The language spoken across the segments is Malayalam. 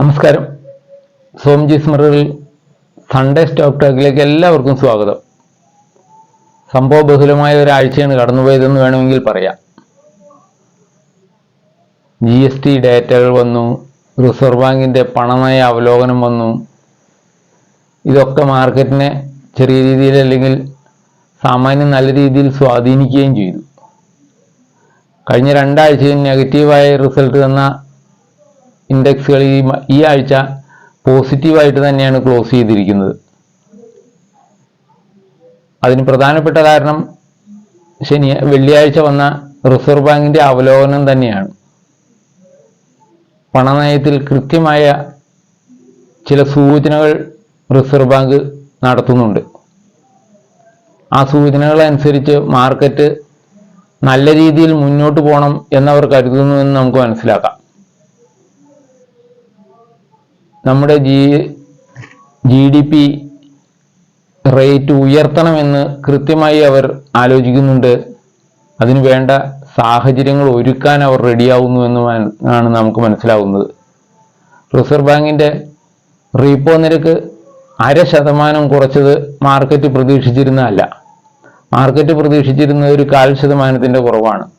നമസ്കാരം. സോംജി സ്മറിൽ സൺഡേ സ്റ്റോക്ക് ടോക്കിലേക്ക് എല്ലാവർക്കും സ്വാഗതം. സംഭവ ബഹുലമായ ഒരാഴ്ചയാണ് കടന്നുപോയതെന്ന് വേണമെങ്കിൽ പറയാം. ജി എസ് ടി ഡേറ്റകൾ വന്നു റിസർവ് ബാങ്കിന്റെ പണനയ അവലോകനം വന്നു. ഇതൊക്കെ മാർക്കറ്റിനെ ചെറിയ രീതിയിൽ അല്ലെങ്കിൽ സാമാന്യം നല്ല രീതിയിൽ സ്വാധീനിക്കുകയും ചെയ്തു. കഴിഞ്ഞ രണ്ടാഴ്ചയും നെഗറ്റീവായ റിസൾട്ട് തന്ന ഇൻഡെക്സുകൾ ഈ ഈ ആഴ്ച പോസിറ്റീവായിട്ട് തന്നെയാണ് ക്ലോസ് ചെയ്തിരിക്കുന്നത്. അതിന് പ്രധാനപ്പെട്ട കാരണം ശനി വെള്ളിയാഴ്ച വന്ന റിസർവ് ബാങ്കിന്റെ അവലോകനം തന്നെയാണ്. പണനയത്തിൽ കൃത്യമായ ചില സൂചനകൾ റിസർവ് ബാങ്ക് നടത്തുന്നുണ്ട്. ആ സൂചനകൾ അനുസരിച്ച് മാർക്കറ്റ് നല്ല രീതിയിൽ മുന്നോട്ട് പോകണം എന്നവർ കരുതുന്നു എന്ന് നമുക്ക് മനസ്സിലാക്കാം. നമ്മുടെ G G D P rate ഉയർത്തണമെന്ന് കൃത്യമായി അവർ ആലോചിക്കുന്നുണ്ട്. അതിന് വേണ്ട സാഹചര്യങ്ങൾ ഒരുക്കാൻ അവർ റെഡിയാവുന്നു എന്ന് ആണ് നമുക്ക് മനസ്സിലാവുന്നത്. റിസർവ് ബാങ്കിന്റെ റീപ്പോ നിരക്ക് അര ശതമാനം കുറച്ചത് മാർക്കറ്റ് പ്രതീക്ഷിച്ചിരുന്നതല്ല. മാർക്കറ്റ് പ്രതീക്ഷിച്ചിരുന്ന ഒരു കാൽ ശതമാനത്തിന്റെ കുറവാണ്.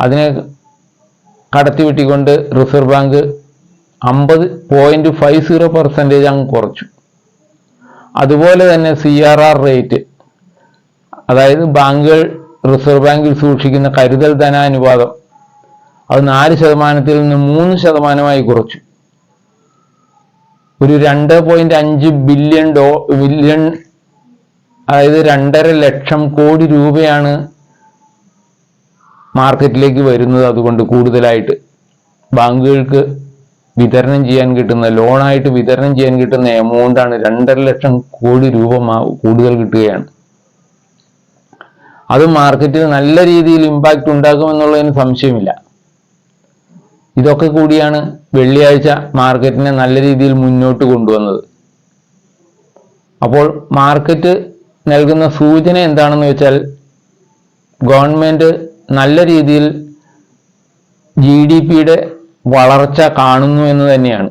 അതിനെ കടത്തിവെട്ടിക്കൊണ്ട് റിസർവ് ബാങ്ക് അമ്പത് പോയിന്റ് ഫൈവ് സീറോ പെർസെന്റേജ് അങ്ങ് കുറച്ചു. അതുപോലെ തന്നെ സി ആർ ആർ റേറ്റ് അതായത് ബാങ്കുകൾ റിസർവ് ബാങ്കിൽ സൂക്ഷിക്കുന്ന കരുതൽ ധനാനുപാതം അത് നാല് ശതമാനത്തിൽ നിന്ന് മൂന്ന് ശതമാനമായി കുറച്ചു. ഒരു രണ്ട് പോയിന്റ് അഞ്ച് ബില്യൺ ഡോ ബില്യൺ അതായത് രണ്ടര ലക്ഷം കോടി രൂപയാണ് മാർക്കറ്റിലേക്ക് വരുന്നത് അതുകൊണ്ട് കൂടുതലായിട്ട്. ബാങ്കുകൾക്ക് വിതരണം ചെയ്യാൻ കിട്ടുന്ന ലോണായിട്ട് വിതരണം ചെയ്യാൻ കിട്ടുന്ന എമൗണ്ട് ആണ് രണ്ടര ലക്ഷം കോടി രൂപ കൂടുതൽ കിട്ടുകയാണ്. അത് മാർക്കറ്റിൽ നല്ല രീതിയിൽ ഇമ്പാക്റ്റ് ഉണ്ടാക്കുമെന്നുള്ളതിന് സംശയമില്ല. ഇതൊക്കെ കൂടിയാണ് വെള്ളിയാഴ്ച മാർക്കറ്റിനെ നല്ല രീതിയിൽ മുന്നോട്ട് കൊണ്ടുവന്നത്. അപ്പോൾ മാർക്കറ്റ് നൽകുന്ന സൂചന എന്താണെന്ന് വെച്ചാൽ ഗവൺമെന്റ് നല്ല രീതിയിൽ ജി ഡി പിയുടെ വളർച്ച കാണുന്നു എന്ന് തന്നെയാണ്.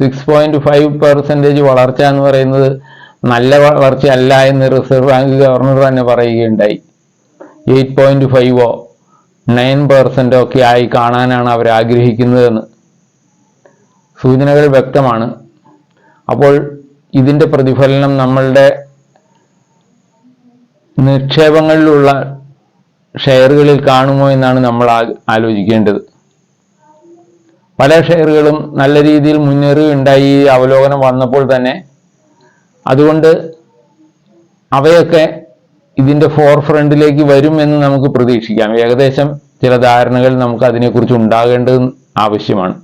സിക്സ് പോയിന്റ് ഫൈവ് പെർസെന്റേജ് വളർച്ച എന്ന് പറയുന്നത് നല്ല വളർച്ചയല്ല എന്ന് റിസർവ് ബാങ്ക് ഗവർണർ തന്നെ പറയുകയുണ്ടായി. എയ്റ്റ് പോയിന്റ് ഫൈവോ നയൻ പെർസെന്റോ ഒക്കെ ആയി കാണാനാണ് അവർ ആഗ്രഹിക്കുന്നതെന്ന്. സൂചനകൾ വ്യക്തമാണ്. അപ്പോൾ ഇതിന്റെ പ്രതിഫലനം നമ്മളുടെ നിക്ഷേപങ്ങളിലുള്ള ഷെയറുകളിൽ കാണുമോ എന്നാണ് നമ്മൾ ആലോചിക്കേണ്ടത്. പല ഷെയറുകളും നല്ല രീതിയിൽ മുന്നേറുകയുണ്ടായി ഈ അവലോകനം വന്നപ്പോൾ തന്നെ. അതുകൊണ്ട് അവയൊക്കെ ഇതിന്റെ ഫോർ ഫ്രണ്ടിലേക്ക് വരും എന്ന് നമുക്ക് പ്രതീക്ഷിക്കാം. ഏകദേശം ചില ധാരണകൾ നമുക്ക് അതിനെക്കുറിച്ച് ഉണ്ടാകേണ്ടത് ആവശ്യമാണ്.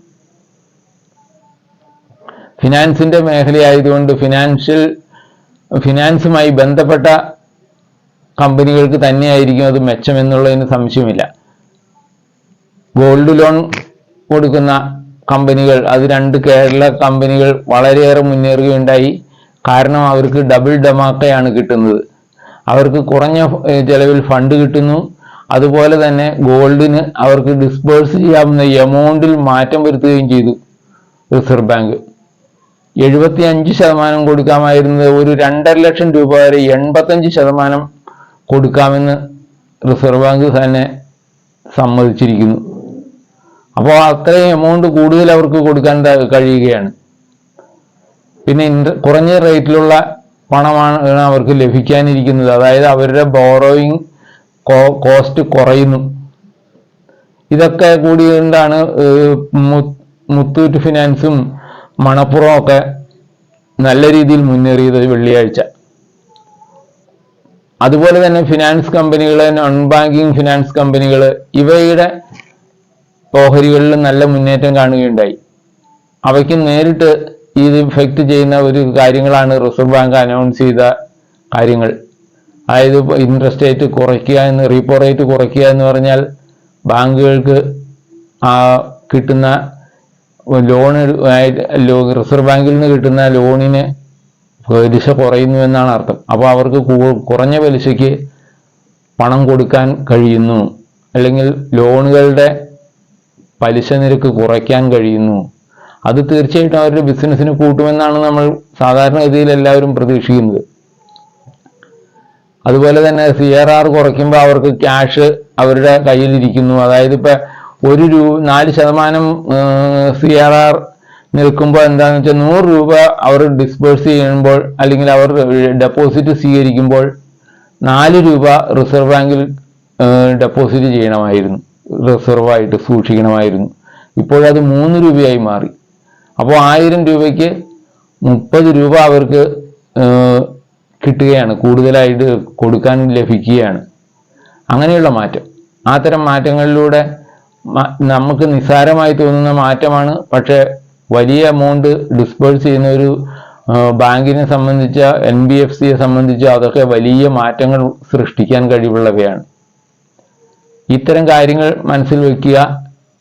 ഫിനാൻസിന്റെ മേഖലയായതുകൊണ്ട് ഫിനാൻഷ്യൽ ഫിനാൻസുമായി ബന്ധപ്പെട്ട കമ്പനികൾക്ക് തന്നെയായിരിക്കും അത് മെച്ചമെന്നുള്ളതിന് സംശയമില്ല. ഗോൾഡ് ലോൺ കൊടുക്കുന്ന കമ്പനികൾ അത് രണ്ട് കേരള കമ്പനികൾ വളരെയേറെ മുന്നേറുകയുണ്ടായി. കാരണം അവർക്ക് ഡബിൾ ഡമാക്കയാണ് കിട്ടുന്നത്. അവർക്ക് കുറഞ്ഞ ചെലവിൽ ഫണ്ട് കിട്ടുന്നു. അതുപോലെ തന്നെ ഗോൾഡിന് അവർക്ക് ഡിസ്ബേഴ്സ് ചെയ്യാവുന്ന എമൗണ്ടിൽ മാറ്റം വരുത്തുകയും ചെയ്തു റിസർവ് ബാങ്ക്. എഴുപത്തി അഞ്ച് ശതമാനം കൊടുക്കാമായിരുന്നത് ഒരു രണ്ടര ലക്ഷം രൂപ വരെ എൺപത്തഞ്ച് ശതമാനം കൊടുക്കാമെന്ന് റിസർവ് ബാങ്ക് തന്നെ സമ്മതിച്ചിരിക്കുന്നു. അപ്പോൾ അത്രയും എമൗണ്ട് കൂടുതൽ അവർക്ക് കൊടുക്കാൻ കഴിയുകയാണ്. പിന്നെ ഇൻട്ര കുറഞ്ഞ റേറ്റിലുള്ള പണമാണ് അവർക്ക് ലഭിക്കാനിരിക്കുന്നത്. അതായത് അവരുടെ ബോറോയിങ് കോസ്റ്റ് കുറയുന്നു. ഇതൊക്കെ കൂടി കൊണ്ടാണ് മുത്തൂറ്റ് ഫിനാൻസും മണപ്പുറവും ഒക്കെ നല്ല രീതിയിൽ മുന്നേറിയത് വെള്ളിയാഴ്ച. അതുപോലെ തന്നെ ഫിനാൻസ് കമ്പനികൾ നോൺ ബാങ്കിങ് ഫിനാൻസ് കമ്പനികൾ ഇവയുടെ ഓഹരികളിൽ നല്ല മുന്നേറ്റം കാണുകയുണ്ടായി. അവയ്ക്ക് നേരിട്ട് ഇത് ഇഫക്റ്റ് ചെയ്യുന്ന ഒരു കാര്യങ്ങളാണ് റിസർവ് ബാങ്ക് അനൗൺസ് ചെയ്ത കാര്യങ്ങൾ. അതായത് ഇൻട്രസ്റ്റ് റേറ്റ് കുറയ്ക്കുക എന്ന് റീപ്പോ റേറ്റ് കുറയ്ക്കുക എന്ന് പറഞ്ഞാൽ ബാങ്കുകൾക്ക് ആ കിട്ടുന്ന ലോൺ റിസർവ് ബാങ്കിൽ നിന്ന് കിട്ടുന്ന ലോണിന് പലിശ കുറയുന്നു എന്നാണ് അർത്ഥം. അപ്പോൾ അവർക്ക് കുറഞ്ഞ പലിശയ്ക്ക് പണം കൊടുക്കാൻ കഴിയുന്നു. അല്ലെങ്കിൽ ലോണുകളുടെ പലിശ നിരക്ക് കുറയ്ക്കാൻ കഴിയുന്നു. അത് തീർച്ചയായിട്ടും അവരുടെ ബിസിനസ്സിന് കൂട്ടുമെന്നാണ് നമ്മൾ സാധാരണഗതിയിൽ എല്ലാവരും പ്രതീക്ഷിക്കുന്നത്. അതുപോലെ തന്നെ സി ആർ ആർ കുറയ്ക്കുമ്പോൾ അവർക്ക് ക്യാഷ് അവരുടെ കയ്യിലിരിക്കുന്നു. അതായത് ഇപ്പൊ ഒരു രൂപ നാല് ശതമാനം സി ആർ ആർ നിൽക്കുമ്പോൾ എന്താണെന്ന് വെച്ചാൽ നൂറ് രൂപ അവർ ഡിസ്പേഴ്സ് ചെയ്യുമ്പോൾ അല്ലെങ്കിൽ അവർ ഡെപ്പോസിറ്റ് സ്വീകരിക്കുമ്പോൾ നാല് രൂപ റിസർവ് ബാങ്കിൽ ഡെപ്പോസിറ്റ് ചെയ്യണമായിരുന്നു. റിസർവായിട്ട് സൂക്ഷിക്കണമായിരുന്നു. ഇപ്പോഴത് മൂന്ന് രൂപയായി മാറി. അപ്പോൾ ആയിരം രൂപയ്ക്ക് മുപ്പത് രൂപ അവർക്ക് കിട്ടുകയാണ്. കൂടുതലായിട്ട് കൊടുക്കാൻ ലഭിക്കുകയാണ്. അങ്ങനെയുള്ള മാറ്റം. അത്തരം മാറ്റങ്ങളിലൂടെ നമുക്ക് നിസ്സാരമായി തോന്നുന്ന മാറ്റമാണ്. പക്ഷേ വലിയ എമൗണ്ട് ഡിസ്പേഴ്സ് ചെയ്യുന്ന ഒരു ബാങ്കിനെ സംബന്ധിച്ച എൻ ബി എഫ് സിയെ സംബന്ധിച്ച് അതൊക്കെ വലിയ മാറ്റങ്ങൾ സൃഷ്ടിക്കാൻ കഴിവുള്ളവയാണ്. ഇത്തരം കാര്യങ്ങൾ മനസ്സിൽ വെക്കുക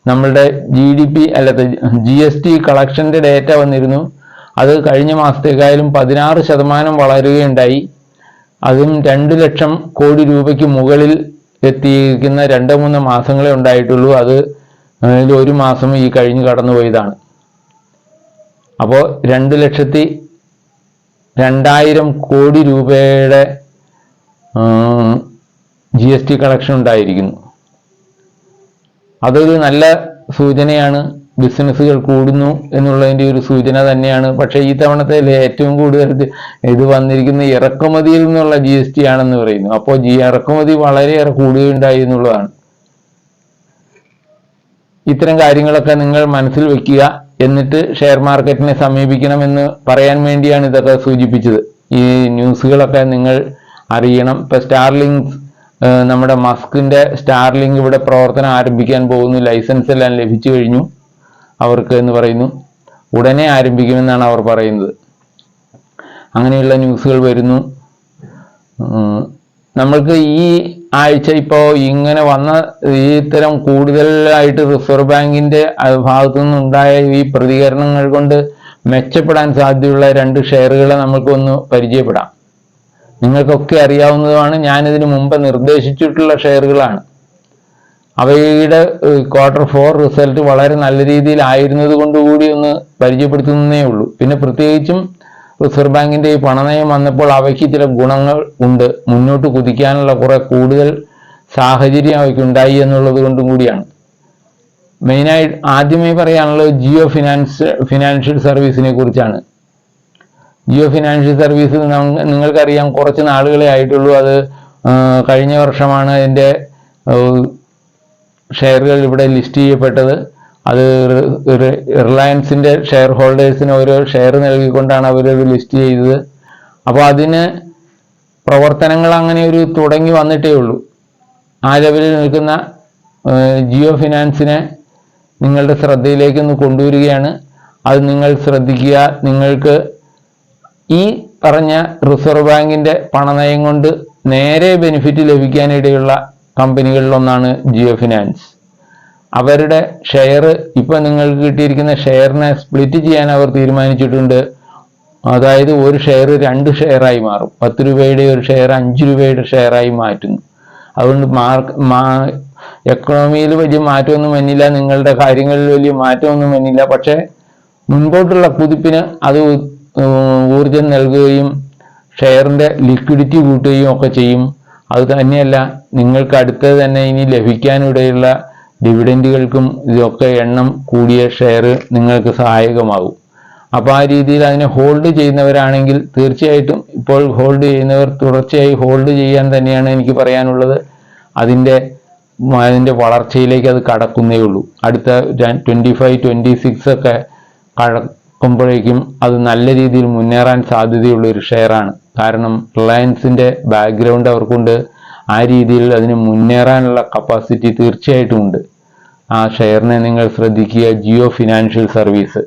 നമ്മളുടെ ജി ഡി പി അല്ലാതെ ജി എസ് ടി കളക്ഷന്റെ ഡേറ്റ വന്നിരുന്നു. അത് കഴിഞ്ഞ മാസത്തേക്കായാലും പതിനാറ് ശതമാനം വളരുകയുണ്ടായി. അതും രണ്ട് ലക്ഷം കോടി രൂപയ്ക്ക് മുകളിൽ എത്തിയിരിക്കുന്ന രണ്ട് മൂന്ന് മാസങ്ങളെ ഉണ്ടായിട്ടുള്ളൂ. അത് ഒരു മാസം ഈ കഴിഞ്ഞ് കടന്നുപോയതാണ്. അപ്പോൾ രണ്ട് ലക്ഷത്തി രണ്ടായിരം കോടി രൂപയുടെ ജി എസ് ടി കളക്ഷൻ ഉണ്ടായിരിക്കുന്നു. അതൊരു നല്ല സൂചനയാണ്. ബിസിനസ്സുകൾ കൂടുന്നു എന്നുള്ളതിന്റെ ഒരു സൂചന തന്നെയാണ്. പക്ഷേ ഈ തവണത്തെ ഏറ്റവും കൂടുതൽ ഇത് വന്നിരിക്കുന്ന ഇറക്കുമതിയിൽ നിന്നുള്ള ജി എസ് ടി ആണെന്ന് പറയുന്നു. അപ്പോൾ ജി ഇറക്കുമതി വളരെയേറെ കൂടുകയുണ്ടായി എന്നുള്ളതാണ്. ഇത്തരം കാര്യങ്ങളൊക്കെ നിങ്ങൾ മനസ്സിൽ വെക്കുക. എന്നിട്ട് ഷെയർ മാർക്കറ്റിനെ സമീപിക്കണമെന്ന് പറയാൻ വേണ്ടിയാണ് ഇതൊക്കെ സൂചിപ്പിച്ചത്. ഈ ന്യൂസുകളൊക്കെ നിങ്ങൾ അറിയണം. ഇപ്പൊ സ്റ്റാർലിങ്ക് നമ്മുടെ മസ്കിന്റെ സ്റ്റാർലിങ്ക് ഇവിടെ പ്രവർത്തനം ആരംഭിക്കാൻ പോകുന്നു. ലൈസൻസ് എല്ലാം ലഭിച്ചു കഴിഞ്ഞു. അവർക്ക് എന്ന് പറയുന്നു ഉടനെ ആരംഭിക്കുമെന്നാണ് അവർ പറയുന്നത്. അങ്ങനെയുള്ള ന്യൂസുകൾ വരുന്നു. നമ്മൾക്ക് ഈ ആഴ്ച ഇപ്പോൾ ഇങ്ങനെ വന്ന ഈ ഇത്തരം കൂടുതലായിട്ട് റിസർവ് ബാങ്കിന്റെ ഭാഗത്തു നിന്നുണ്ടായ ഈ പ്രതികരണങ്ങൾ കൊണ്ട് മെച്ചപ്പെടാൻ സാധ്യതയുള്ള രണ്ട് ഷെയറുകളെ നമുക്കൊന്ന് പരിചയപ്പെടാം. നിങ്ങൾക്കൊക്കെ അറിയാവുന്നതുമാണ് ഞാനിതിനു മുമ്പ് നിർദ്ദേശിച്ചിട്ടുള്ള ഷെയറുകളാണ്. അവയുടെ ക്വാർട്ടർ ഫോർ റിസൾട്ട് വളരെ നല്ല രീതിയിൽ ആയിരുന്നത് കൊണ്ടുകൂടി ഒന്ന് പരിചയപ്പെടുത്തുന്നേ ഉള്ളൂ. പിന്നെ പ്രത്യേകിച്ചും റിസർവ് ബാങ്കിന്റെ ഈ പണനയം വന്നപ്പോൾ അവയ്ക്ക് ചില ഗുണങ്ങൾ ഉണ്ട്. മുന്നോട്ട് കുതിക്കാനുള്ള കുറെ കൂടുതൽ സാഹചര്യം അവയ്ക്ക് ഉണ്ടായി എന്നുള്ളത് കൊണ്ടും കൂടിയാണ്. മെയിനായി ആദ്യമേ പറയാനുള്ളത് ജിയോ ഫിനാൻസ് ഫിനാൻഷ്യൽ സർവീസിനെ കുറിച്ചാണ്. ജിയോ ഫിനാൻഷ്യൽ സർവീസ് നം- നിങ്ങൾക്കറിയാം കുറച്ച് നാളുകളെ ആയിട്ടുള്ളൂ. അത് കഴിഞ്ഞ വർഷമാണ് അതിന്റെ ഷെയറുകൾ ഇവിടെ ലിസ്റ്റ് ചെയ്യപ്പെട്ടത്. അത് റി- റി- ഷെയർ ഹോൾഡേഴ്സിന് ഓരോ ഷെയർ നൽകിക്കൊണ്ടാണ് അവരൊരു ലിസ്റ്റ് ചെയ്തത്. അപ്പോൾ അതിന് പ്രവർത്തനങ്ങൾ അങ്ങനെ ഒരു തുടങ്ങി വന്നിട്ടേ ഉള്ളൂ. ആ ലെവലിൽ നിൽക്കുന്ന ജിയോ ഫിനാൻസിനെ നിങ്ങളുടെ ശ്രദ്ധയിലേക്ക് ഒന്ന് കൊണ്ടുവരികയാണ്. അത് നിങ്ങൾ ശ്രദ്ധിക്കുക. നിങ്ങൾക്ക് ഈ പറഞ്ഞ റിസർവ് ബാങ്കിന്റെ പണനയം കൊണ്ട് നേരെ ബെനിഫിറ്റ് ലഭിക്കാനിടയുള്ള കമ്പനികളിലൊന്നാണ് ജിയോ ഫിനാൻസ്. അവരുടെ ഷെയർ ഇപ്പൊ നിങ്ങൾക്ക് കിട്ടിയിരിക്കുന്ന ഷെയറിനെ സ്പ്ലിറ്റ് ചെയ്യാൻ അവർ തീരുമാനിച്ചിട്ടുണ്ട്. അതായത് ഒരു ഷെയർ രണ്ട് ഷെയറായി മാറും. പത്ത് രൂപയുടെ ഒരു ഷെയർ അഞ്ച് രൂപയുടെ ഷെയറായി മാറ്റുന്നു. അതുകൊണ്ട് മാർക്ക് മാ എക്കണോമിയിൽ വലിയ മാറ്റമൊന്നും വന്നില്ല നിങ്ങളുടെ കാര്യങ്ങളിൽ വലിയ മാറ്റമൊന്നും വന്നില്ല. പക്ഷേ മുൻപോട്ടുള്ള കുതിപ്പിന് അത് ഊർജം നൽകുകയും ഷെയറിന്റെ ലിക്വിഡിറ്റി കൂട്ടുകയും ഒക്കെ ചെയ്യും. അത് തന്നെയല്ല നിങ്ങൾക്ക് അടുത്തത് തന്നെ ഇനി ലഭിക്കാനിടയുള്ള ഡിവിഡന്റുകൾക്കും ഇതൊക്കെ എണ്ണം കൂടിയ ഷെയർ നിങ്ങൾക്ക് സഹായകമാകും. അപ്പോൾ ആ രീതിയിൽ അതിനെ ഹോൾഡ് ചെയ്യുന്നവരാണെങ്കിൽ തീർച്ചയായിട്ടും ഇപ്പോൾ ഹോൾഡ് ചെയ്യുന്നവർ തുടർച്ചയായി ഹോൾഡ് ചെയ്യാൻ തന്നെയാണ് എനിക്ക് പറയാനുള്ളത്. അതിന്റെ അതിന്റെ വളർച്ചയിലേക്ക് അത് കടക്കുന്നേ ഉള്ളൂ. അടുത്ത ട്വന്റി ഫൈവ് ട്വന്റി സിക്സ് ഒക്കെ കടക്കുമ്പോഴേക്കും അത് നല്ല രീതിയിൽ മുന്നേറാൻ സാധ്യതയുള്ള ഒരു ഷെയറാണ്. കാരണം റിലയൻസിന്റെ ബാക്ക്ഗ്രൗണ്ട് അവർക്കുണ്ട്. ആ രീതിയിൽ അതിന് മുന്നേറാനുള്ള കപ്പാസിറ്റി തീർച്ചയായിട്ടും ഉണ്ട്. ആ ഷെയറിനെ നിങ്ങൾ ശ്രദ്ധിക്കുക. Jio financial service.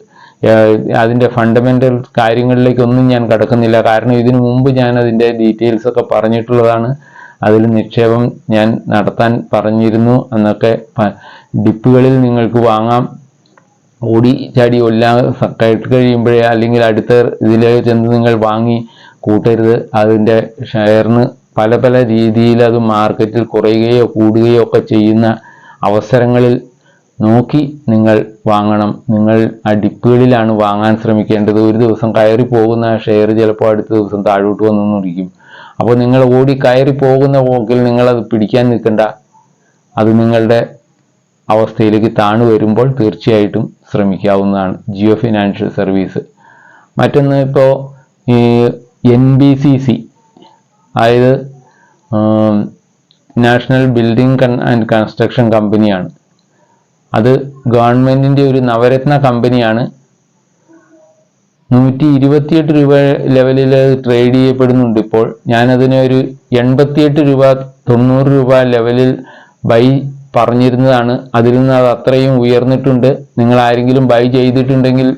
അതിന്റെ ഫണ്ടമെന്റൽ കാര്യങ്ങളിലേക്കൊന്നും ഞാൻ കടക്കുന്നില്ല. കാരണം ഇതിനു മുമ്പ് ഞാൻ അതിന്റെ ഡീറ്റെയിൽസ് ഒക്കെ പറഞ്ഞിട്ടുള്ളതാണ്. അതിൽ നിക്ഷേപം ഞാൻ നടത്താൻ പറഞ്ഞിരുന്നു. എന്നൊക്കെ ഡിപ്പുകളിൽ നിങ്ങൾക്ക് വാങ്ങാം. ഓടി ചാടി എല്ലാം കേട്ട് കഴിയുമ്പോഴേ അല്ലെങ്കിൽ അടുത്ത ഇതിലേക്ക് ചെന്ന് നിങ്ങൾ വാങ്ങി കൂട്ടരുത്. അതിന്റെ ഷെയറിന് പല പല രീതിയിൽ അത് മാർക്കറ്റിൽ കുറയുകയോ കൂടുകയോ ഒക്കെ ചെയ്യുന്ന അവസരങ്ങളിൽ നോക്കി നിങ്ങൾ വാങ്ങണം. നിങ്ങൾ ആ ഡിപ്പുകളിലാണ് വാങ്ങാൻ ശ്രമിക്കേണ്ടത്. ഒരു ദിവസം കയറി പോകുന്ന ഷെയർ ചിലപ്പോൾ അടുത്ത ദിവസം താഴോട്ട് വന്നിരിക്കും അപ്പോൾ നിങ്ങൾ ഓടി കയറി പോകുന്ന പോക്കിൽ നിങ്ങളത് പിടിക്കാൻ നിൽക്കണ്ട. അത് നിങ്ങളുടെ അവസ്ഥയിലേക്ക് താണു വരുമ്പോൾ തീർച്ചയായിട്ടും ശ്രമിക്കാവുന്നതാണ്. Jio financial service. മറ്റൊന്ന് ഇപ്പോൾ ഈ എൻ ബി സി സി അതായത് നാഷണൽ ബിൽഡിംഗ് ആൻഡ് കൺസ്ട്രക്ഷൻ കമ്പനിയാണ്. അത് ഗവൺമെന്റിന്റെ ഒരു നവരത്ന കമ്പനിയാണ്. നൂറ്റി ഇരുപത്തിയെട്ട് രൂപ ലെവലിൽ ട്രേഡ് ചെയ്യപ്പെടുന്നുണ്ട് ഇപ്പോൾ. ഞാനതിനെ ഒരു എൺപത്തിയെട്ട് രൂപ തൊണ്ണൂറ് രൂപ ലെവലിൽ ബൈ പറഞ്ഞിരുന്നതാണ്. അതിൽ നിന്ന് അത് അത്രയും ഉയർന്നിട്ടുണ്ട്. നിങ്ങൾ ആരെങ്കിലും ബൈ ചെയ്തിട്ടുണ്ടെങ്കിൽ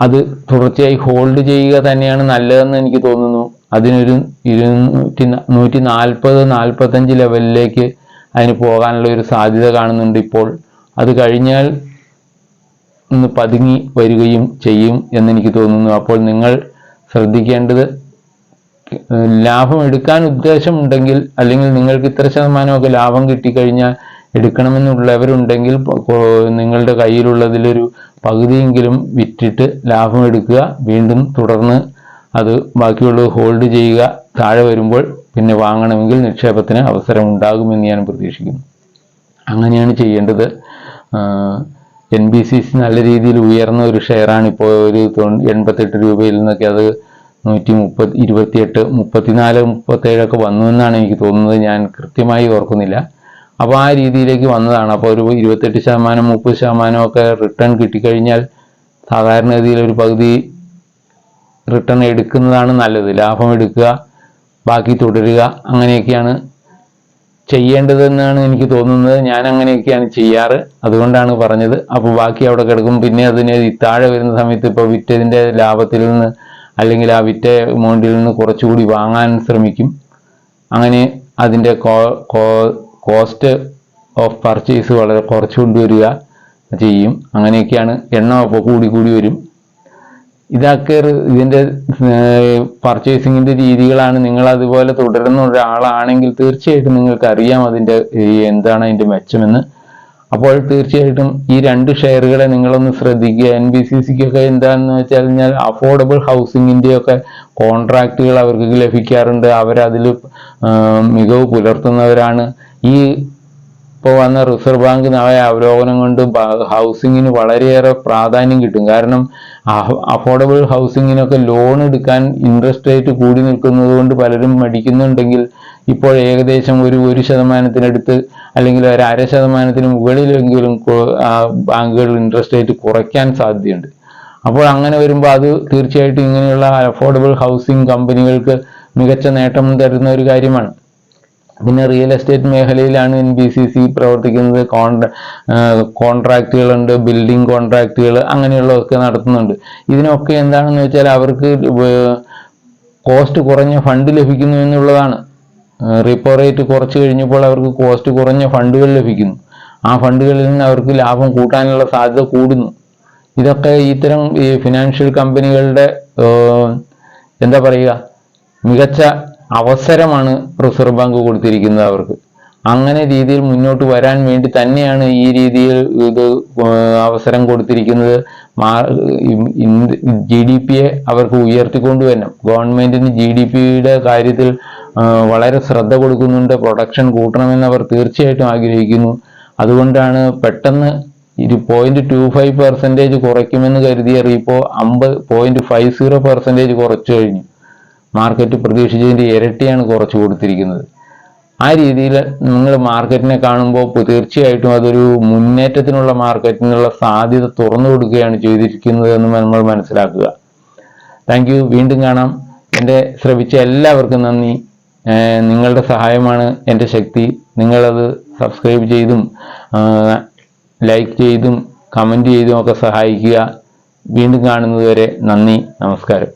അത് തുടർച്ചയായി ഹോൾഡ് ചെയ്യുക തന്നെയാണ് നല്ലതെന്ന് എനിക്ക് തോന്നുന്നു. അതിനൊരു ഇരുന്നൂറ്റി നൂറ്റി നാൽപ്പത് നാൽപ്പത്തഞ്ച് ലെവലിലേക്ക് അതിന് പോകാനുള്ള ഒരു സാധ്യത കാണുന്നുണ്ട് ഇപ്പോൾ. അത് കഴിഞ്ഞാൽ ഒന്ന് പതുങ്ങി വരികയും ചെയ്യും എന്നെനിക്ക് തോന്നുന്നു. അപ്പോൾ നിങ്ങൾ ശ്രദ്ധിക്കേണ്ടത് ലാഭം എടുക്കാൻ ഉദ്ദേശമുണ്ടെങ്കിൽ അല്ലെങ്കിൽ നിങ്ങൾക്ക് ഇത്ര ശതമാനമൊക്കെ ലാഭം കിട്ടിക്കഴിഞ്ഞാൽ എടുക്കണമെന്നുള്ളവരുണ്ടെങ്കിൽ നിങ്ങളുടെ കയ്യിലുള്ളതിലൊരു പകുതിയെങ്കിലും വിറ്റിട്ട് ലാഭം എടുക്കുക. വീണ്ടും തുടർന്ന് അത് ബാക്കിയുള്ളത് ഹോൾഡ് ചെയ്യുക. താഴെ വരുമ്പോൾ പിന്നെ വാങ്ങണമെങ്കിൽ നിക്ഷേപത്തിന് അവസരം ഉണ്ടാകുമെന്ന് ഞാൻ പ്രതീക്ഷിക്കുന്നു. അങ്ങനെയാണ് ചെയ്യേണ്ടത്. എൻ ബി സി സി നല്ല രീതിയിൽ ഉയർന്ന ഒരു ഷെയറാണ് ഇപ്പോൾ ഒരു എൺപത്തെട്ട് രൂപയിൽ നിന്നൊക്കെ അത് നൂറ്റി മുപ്പത് ഇരുപത്തിയെട്ട് മുപ്പത്തിനാല് മുപ്പത്തേഴൊക്കെ വന്നു എന്നാണ് എനിക്ക് തോന്നുന്നത്. ഞാൻ കൃത്യമായി ഓർക്കുന്നില്ല. അപ്പോൾ ആ രീതിയിലേക്ക് വന്നതാണ്. അപ്പോൾ ഒരു ഇരുപത്തെട്ട് ശതമാനം മുപ്പത് ശതമാനം ഒക്കെ റിട്ടേൺ കിട്ടിക്കഴിഞ്ഞാൽ സാധാരണഗതിയിൽ ഒരു പകുതി റിട്ടേൺ എടുക്കുന്നതാണ് നല്ലത്. ലാഭം എടുക്കുക ബാക്കി തുടരുക അങ്ങനെയൊക്കെയാണ് ചെയ്യേണ്ടതെന്നാണ് എനിക്ക് തോന്നുന്നത്. ഞാൻ അങ്ങനെയൊക്കെയാണ് ചെയ്യാറ്. അതുകൊണ്ടാണ് പറഞ്ഞത്. അപ്പോൾ ബാക്കി അവിടെ കിടക്കും. പിന്നെ അതിന് താഴെ വരുന്ന സമയത്ത് ഇപ്പോൾ വിറ്റതിന്റെ ലാഭത്തിൽ നിന്ന് അല്ലെങ്കിൽ ആ വിറ്റ എമൗണ്ടിൽ നിന്ന് കുറച്ചുകൂടി വാങ്ങാൻ ശ്രമിക്കും. അങ്ങനെ അതിന്റെ കോസ്റ്റ് ഓഫ് പർച്ചേസ് വളരെ കുറച്ച് കൊണ്ടുവരിക ചെയ്യും. അങ്ങനെയൊക്കെയാണ് എണ്ണം അപ്പോൾ കൂടി കൂടി വരും. ഇതൊക്കെ ഇതിന്റെ പർച്ചേസിങ്ങിന്റെ രീതികളാണ് നിങ്ങൾ അതുപോലെ തുടരുന്ന ഒരാളാണെങ്കിൽ തീർച്ചയായിട്ടും നിങ്ങൾക്ക് അറിയാം അതിന്റെ എന്താണ് അതിന്റെ മെച്ചമെന്ന്. അപ്പോൾ തീർച്ചയായിട്ടും ഈ രണ്ട് ഷെയറുകളെ നിങ്ങളൊന്ന് ശ്രദ്ധിക്കുക. എൻ ബി സി സിക്കൊക്കെ എന്താണെന്ന് വെച്ചാൽ കഴിഞ്ഞാൽ അഫോർഡബിൾ ഹൗസിങ്ങിന്റെ ഒക്കെ കോൺട്രാക്റ്റുകൾ അവർക്ക് ലഭിക്കാറുണ്ട് അവരതിൽ മികവ് പുലർത്തുന്നവരാണ്. ഈ ഇപ്പോൾ വന്ന റിസർവ് ബാങ്ക് നായ അവലോകനം കൊണ്ട് ഹൗസിങ്ങിന് വളരെയേറെ പ്രാധാന്യം കിട്ടും. കാരണം അഫോർഡബിൾ ഹൗസിങ്ങിനൊക്കെ ലോൺ എടുക്കാൻ ഇൻട്രസ്റ്റ് റേറ്റ് കൂടി നിൽക്കുന്നത് കൊണ്ട് പലരും മടിക്കുന്നുണ്ടെങ്കിൽ ഇപ്പോൾ ഏകദേശം ഒരു ഒരു ശതമാനത്തിനടുത്ത് അല്ലെങ്കിൽ ഒരു അര ശതമാനത്തിന് മുകളിലെങ്കിലും ബാങ്കുകൾ ഇൻട്രസ്റ്റ് റേറ്റ് കുറയ്ക്കാൻ സാധ്യതയുണ്ട്. അപ്പോൾ അങ്ങനെ വരുമ്പോൾ അത് തീർച്ചയായിട്ടും ഇങ്ങനെയുള്ള അഫോർഡബിൾ ഹൗസിംഗ് കമ്പനികൾക്ക് മികച്ച നേട്ടം തരുന്ന ഒരു കാര്യമാണ്. പിന്നെ റിയൽ എസ്റ്റേറ്റ് മേഖലയിലാണ് എൻ ബി സി സി പ്രവർത്തിക്കുന്നത്. കോൺട്രാ കോൺട്രാക്റ്റുകളുണ്ട് ബിൽഡിംഗ് കോൺട്രാക്റ്റുകൾ അങ്ങനെയുള്ളതൊക്കെ നടത്തുന്നുണ്ട്. ഇതിനൊക്കെ എന്താണെന്ന് വെച്ചാൽ അവർക്ക് കോസ്റ്റ് കുറഞ്ഞ ഫണ്ട് ലഭിക്കുന്നു എന്നുള്ളതാണ്. റിപ്പോ റേറ്റ് കുറച്ച് കഴിഞ്ഞപ്പോൾ അവർക്ക് കോസ്റ്റ് കുറഞ്ഞ ഫണ്ടുകൾ ലഭിക്കുന്നു. ആ ഫണ്ടുകളിൽ നിന്ന് അവർക്ക് ലാഭം കൂട്ടാനുള്ള സാധ്യത കൂടുന്നു. ഇതൊക്കെ ഇത്തരം ഈ ഫിനാൻഷ്യൽ കമ്പനികളുടെ എന്താ പറയുക മികച്ച അവസരമാണ് റിസർവ് ബാങ്ക് കൊടുത്തിരിക്കുന്നത് അവർക്ക്. അങ്ങനെ രീതിയിൽ മുന്നോട്ട് വരാൻ വേണ്ടി തന്നെയാണ് ഈ രീതിയിൽ ഇത് അവസരം കൊടുത്തിരിക്കുന്നത്. ജി ഡി പിയെ അവർക്ക് ഉയർത്തിക്കൊണ്ടുവരണം. ഗവൺമെന്റിന് ജി ഡി പിയുടെ കാര്യത്തിൽ വളരെ ശ്രദ്ധ കൊടുക്കുന്നുണ്ട്. പ്രൊഡക്ഷൻ കൂട്ടണമെന്ന് അവർ തീർച്ചയായിട്ടും ആഗ്രഹിക്കുന്നു. അതുകൊണ്ടാണ് പെട്ടെന്ന് ഇരു പോയിന്റ് ടു ഫൈവ് പെർസെന്റേജ് കുറയ്ക്കുമെന്ന് കരുതിയ റീപ്പോ അമ്പത് പോയിന്റ് ഫൈവ് സീറോ പെർസെന്റേജ് കുറച്ചു കഴിഞ്ഞു. മാർക്കറ്റ് പ്രതീക്ഷിച്ചതിന്റെ ഇരട്ടിയാണ് കുറച്ച് കൊടുത്തിരിക്കുന്നത്. ആ രീതിയിൽ നിങ്ങൾ മാർക്കറ്റിനെ കാണുമ്പോൾ തീർച്ചയായിട്ടും അതൊരു മുന്നേറ്റത്തിനുള്ള മാർക്കറ്റിനുള്ള സാധ്യത തുറന്നു കൊടുക്കുകയാണ് ചെയ്തിരിക്കുന്നത് എന്ന് നമ്മൾ മനസ്സിലാക്കുക. താങ്ക് വീണ്ടും കാണാം. എന്റെ ശ്രവിച്ച എല്ലാവർക്കും നന്ദി. നിങ്ങളുടെ സഹായമാണ് എന്റെ ശക്തി. നിങ്ങളത് സബ്സ്ക്രൈബ് ചെയ്തും ലൈക്ക് ചെയ്തും കമന്റ് ചെയ്തും ഒക്കെ സഹായിക്കുക. വീണ്ടും കാണുന്നതുവരെ നന്ദി നമസ്കാരം.